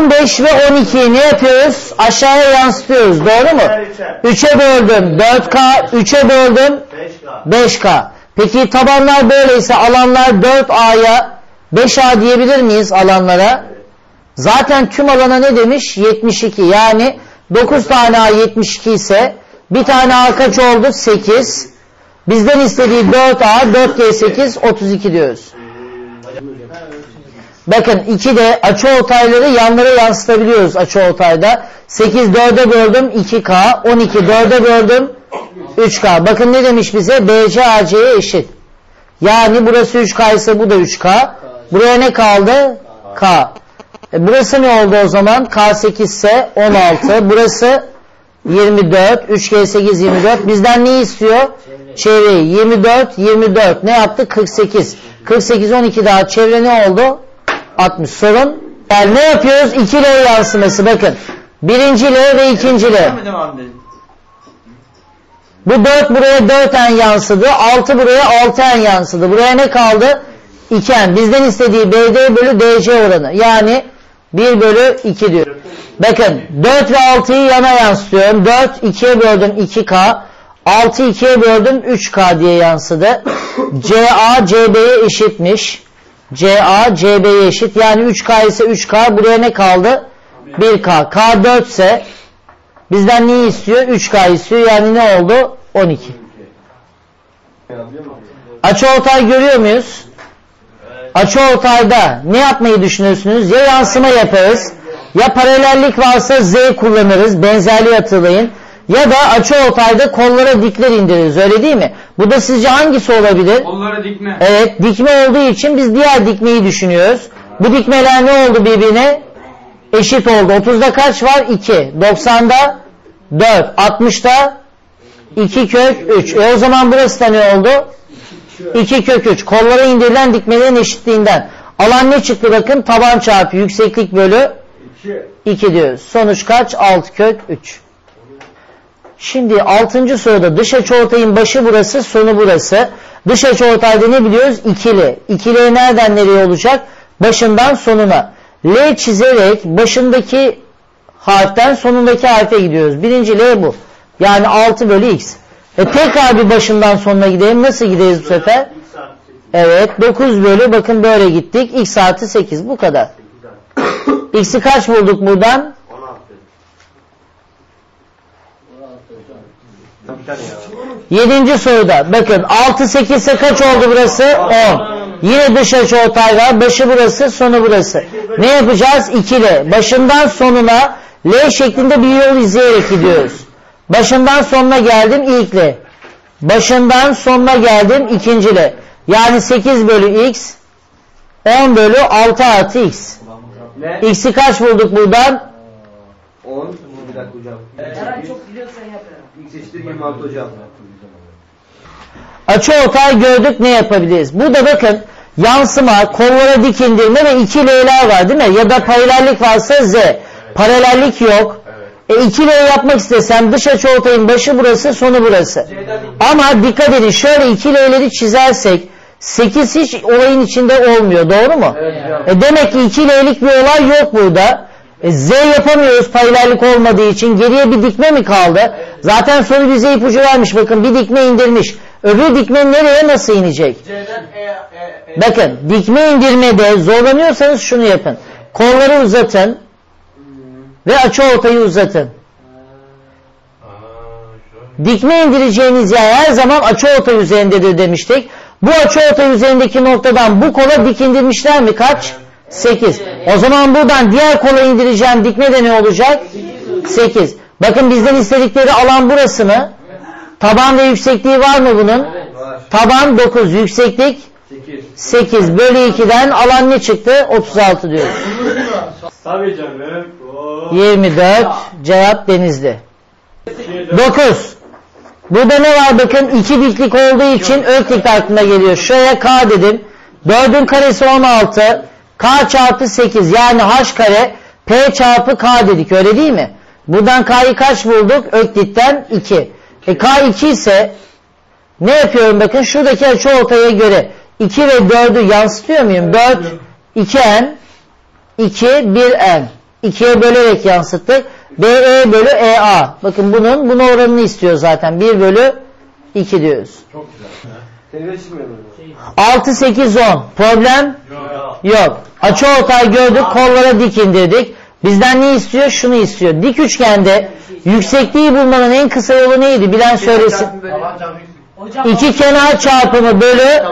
15 ve 12'yi ne yapıyoruz? Aşağıya yansıtıyoruz. Doğru mu? 3'e böldüm 4K, 3'e böldüm 5K. 5K. Peki tabanlar böyleyse alanlar 4A'ya 5A diyebilir miyiz alanlara? Zaten tüm alana ne demiş? 72. Yani 9 tane A 72 ise bir tane A kaç oldu? 8. Bizden istediği 4A, 4G8, 32 diyoruz. Bakın 2 de açı ortayları yanlara yansıtabiliyoruz açı ortayda. 8 4'e böldüm 2K, 12 4'e böldüm 3K. Bakın ne demiş bize? BC AC'ye eşit. Yani burası 3K ise bu da 3K. Buraya ne kaldı? K. E burası ne oldu o zaman? K8 ise 16. Burası 24. 3G8 24. Bizden ne istiyor? Çevreyi. 24, 24. Ne yaptı? 48. 48, 12 daha çevre ne oldu? 60. Sorun. Yani ne yapıyoruz? 2 L yansıması. Bakın. Birinci L ve ikinci L. Bu 4 buraya 4 en yansıdı. 6 buraya 6 en yansıdı. Buraya ne kaldı? 2 en. Bizden istediği BD bölü DC oranı. Yani 1 bölü 2 diyor. Bakın 4 ve 6'yı yana yansıtıyorum. 4 2'ye böldüm 2K. 6 2'ye böldüm 3K diye yansıdı. CA CB'ye eşitmiş. CA CB'ye eşit. Yani 3K ise 3K. Buraya ne kaldı? 1K. K 4 ise bizden neyi istiyor? 3K istiyor. Yani ne oldu? 12. Açıortay görüyor muyuz? Açıortayda ne yapmayı düşünüyorsunuz? Ya yansıma yaparız, ya paralellik varsa Z kullanırız, benzerliği hatırlayın. Ya da açıortayda kollara dikler indiririz, öyle değil mi? Bu da sizce hangisi olabilir? Kollara dikme. Evet, dikme olduğu için biz diğer dikmeyi düşünüyoruz. Bu dikmeler ne oldu birbirine? Eşit oldu. 30'da kaç var? 2. 90'da 4. 60'da 2 kök 3. E o zaman burası da ne oldu? 2 kök 3. Kollara indirilen dikmelerin eşitliğinden. Alan ne çıktı bakın? Taban çarpı yükseklik bölü 2 diyoruz. Sonuç kaç? 6 kök 3. Şimdi 6. soruda dış açıortayın başı burası, sonu burası. Dış açıortayda ne biliyoruz? İkili. İkili nereden nereye olacak? Başından sonuna. L çizerek başındaki harften sonundaki harfe gidiyoruz. Birinci L bu. Yani 6 bölü x. E tekrar bir başından sonuna gidelim. Nasıl gideriz bu sefer? Evet 9 bölü bakın böyle gittik. X artı 8 bu kadar. X'i kaç bulduk buradan? 16. Tabii tabii ya. Yedinci soruda bakın 6 8 ise kaç oldu burası? 10. Yine dış açı ortay var. Başı burası, sonu burası. Ne yapacağız? İkili. Başından sonuna L şeklinde bir yol izleyerek gidiyoruz. Başından sonuna geldim ilk L. Başından sonuna geldim ikinci L. Yani 8 bölü x 10 bölü 6 artı x. X'i kaç bulduk buradan? 10. Bir dakika hocam. X eşittir 26 hocam. Açı ortay gördük ne yapabiliriz? Burada bakın yansıma, kollara dik indirme ve iki L'ler var değil mi? Ya da paralellik varsa Z. Paralellik yok. E iki L yapmak istesem dış açı ortayın başı burası, sonu burası. Ama dikkat edin şöyle iki L'leri çizersek 8 hiç olayın içinde olmuyor. Doğru mu? Evet. E demek ki iki L'lik bir olay yok burada. E Z yapamıyoruz paralellik olmadığı için. Geriye bir dikme mi kaldı? Zaten soru bize ipucu vermiş. Bakın bir dikme indirmiş. Öbür dikme nereye nasıl inecek? E, E, E. Bakın dikme indirmede zorlanıyorsanız şunu yapın. Kolları uzatın ve açı ortayı uzatın. Dikme indireceğiniz yer her zaman açı ortay üzerindedir demiştik. Bu açı ortay üzerindeki noktadan bu kola dik indirmişler mi? Kaç? 8. O zaman buradan diğer kola indireceğim dikme de ne olacak? 8. Bakın bizden istedikleri alan burası mı? Taban ve yüksekliği var mı bunun? Taban 9, yükseklik 8. 8 bölü 2'den alan ne çıktı? 36 diyoruz. Tabii canım. Oo. 24 cevap Denizli. 9. Burada ne var bakın iki diklik olduğu için ök dik aklına geliyor. Şuraya k dedim. 4'ün karesi 16. k çarpı 8 yani h kare p çarpı k dedik öyle değil mi? Buradan k'yı kaç bulduk? Ök dikten 2. E k 2 ise ne yapıyorum bakın şuradaki açı ortaya göre 2 ve 4'ü yansıtıyor muyum? 4 2n 2 1n 2'ye bölerek yansıttık. BE bölü EA. Bakın bunun bunu oranını istiyor zaten. 1 bölü 2 diyoruz. Çıkmıyor mu? 6 8 10. Problem yok. Açı ortay gördük. Kollara dik indirdik. Bizden ne istiyor? Şunu istiyor. Dik üçgende yüksekliği bulmanın en kısa yolu neydi? Bilen söylesin. İki kenar çarpımı bölü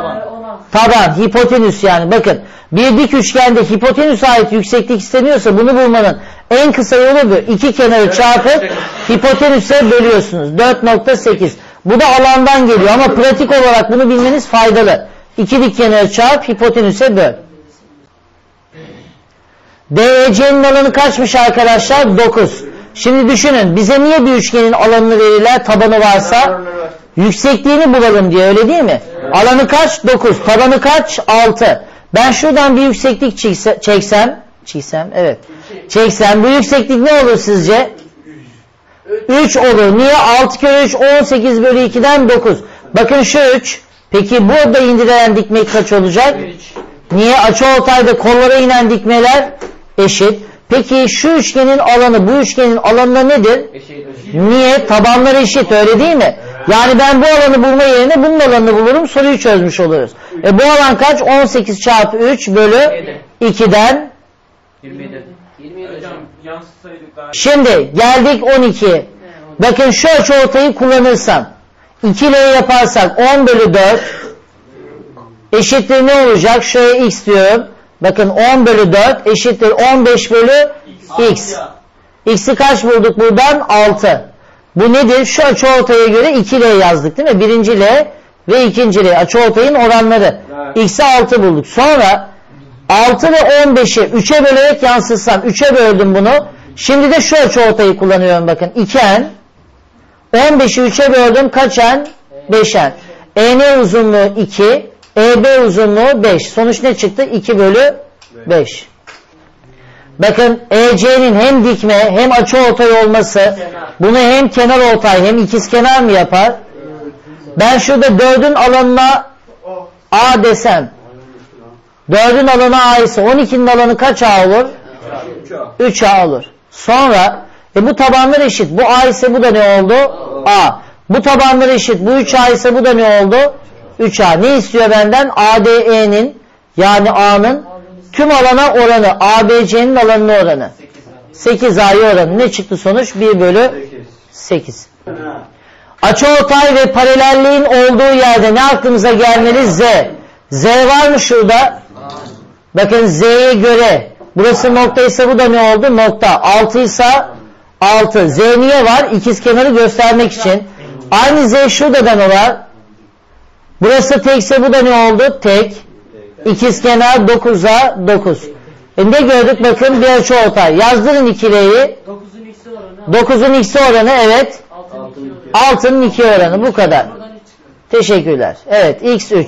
taban, hipotenüs yani. Bakın bir dik üçgende hipotenüse ait yükseklik isteniyorsa bunu bulmanın en kısa yolu bu. İki kenarı çarpıp hipotenüse bölüyorsunuz. 4.8. Bu da alandan geliyor ama pratik olarak bunu bilmeniz faydalı. İki dik kenarı çarp hipotenüse böl. DEC'nin alanı kaçmış arkadaşlar? 9. Şimdi düşünün bize niye bir üçgenin alanını verirler tabanı varsa? Yüksekliğini bulalım diye öyle değil mi? Alanı kaç? 9. Tabanı kaç? 6. Ben şuradan bir yükseklik çekse- çeksem, çeksem evet. Çeksem bu yükseklik ne olur sizce? 3 olur. Niye? 6 kere 3 18 bölü 2'den 9. Bakın şu 3. Peki burada indirilen dikme kaç olacak? Niye? Açıortayda kollara inen dikmeler eşit. Peki şu üçgenin alanı bu üçgenin alanına nedir? Niye? Tabanlar eşit öyle değil mi? Yani ben bu alanı bulma yerine bunun alanını bulurum soruyu çözmüş oluruz. E bu alan kaç? 18 çarpı 3 bölü 2'den 27 hocam yansıtsaydık daha Şimdi geldik 12. Bakın şu açıortayı kullanırsam 2 L yaparsak 10 bölü 4 eşittir ne olacak? Şuraya x diyorum. Bakın 10 bölü 4 eşittir 15 bölü x. X'i kaç bulduk buradan? 6. Bu nedir? Şu açıortaya göre 2 L yazdık değil mi? Birinci L ve ikinci L. Açıortayın oranları. Evet. X'i 6 bulduk. Sonra 6 ve 15'i 3'e bölerek yansıtsam 3'e böldüm bunu. Şimdi de şu açıortayı kullanıyorum bakın. 2n 15'i 3'e böldüm kaç n? 5n. EN uzunluğu 2, EB uzunluğu 5. Sonuç ne çıktı? 2 bölü 5. Bakın EC'nin hem dikme hem açıortay olması bunu hem kenar ortay hem ikizkenar mı yapar? Ben şurada 4'ün alanına A desem 4'ün alanı A ise 12'nin alanı kaç A olur? 3 A olur. Sonra e bu tabanlar eşit. Bu A ise bu da ne oldu? A. Bu tabanlar eşit. Bu 3 A ise bu da ne oldu? 3 A. Ne istiyor benden? ADE'nin yani A'nın tüm alana oranı. ABC'nin alanına oranı. 8 A'ya oranı. Ne çıktı sonuç? 1 bölü 8. Açıortay ve paralelliğin olduğu yerde ne aklımıza gelmeli? Z. Z var mı şurada? Bakın Z'ye göre burası nokta ise bu da ne oldu? Nokta. 6 ise 6. Z niye var? İkiz kenarı göstermek için. Aynı Z şurada da ne var? Burası tekse bu da ne oldu? Tek. İkiz kenar 9'a 9. E ne gördük? Bakın bir açıortay. Yazdırın ikileyi. 9'un x'i oranı 9'un x'i oranı evet. 6'nın 2 oluyor. 6'nın 2 oranı bu kadar. Buradan 3 çıkıyor. Teşekkürler. Evet x3.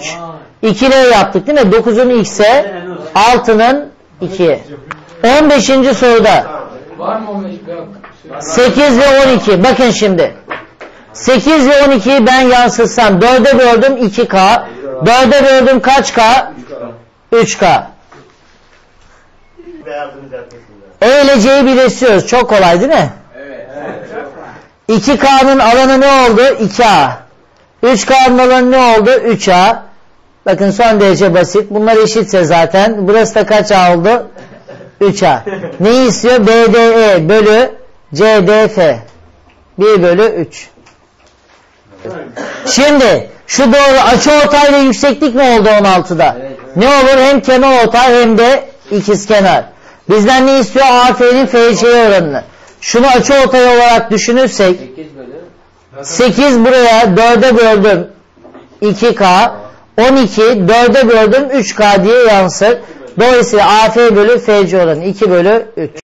2 L yaptık değil mi? 9'un x'e 6'nın 2'ye. 15. soruda Var mı 15? Yok. 8 ve 12. Bakın şimdi. 8 ve 12'yi ben yansıtsam 4'e böldüm 2K. 4'e böldüm kaç K? 3K. E ile C'yi birleştiriyoruz. Çok kolay değil mi? Evet. 2K'nın alanı ne oldu? 2A. 3K'nın alanı ne oldu? 3A. Bakın son derece basit. Bunlar eşitse zaten. Burası da kaç A oldu? 3A. Neyi istiyor? BDE bölü CDF. 1 bölü 3. Şimdi şu doğru açıortay ve yükseklik ne oldu 16'da? Ne olur hem kenar ortay hem de ikizkenar. Bizden ne istiyor? AF'nin FC oranını. Şunu açıortay olarak düşünürsek 8 bölü 8 buraya 4'e böldüm 2K 12 4'e böldüm 3K diye yansır. Dolayısıyla AF bölü FC oranı 2 bölü 3.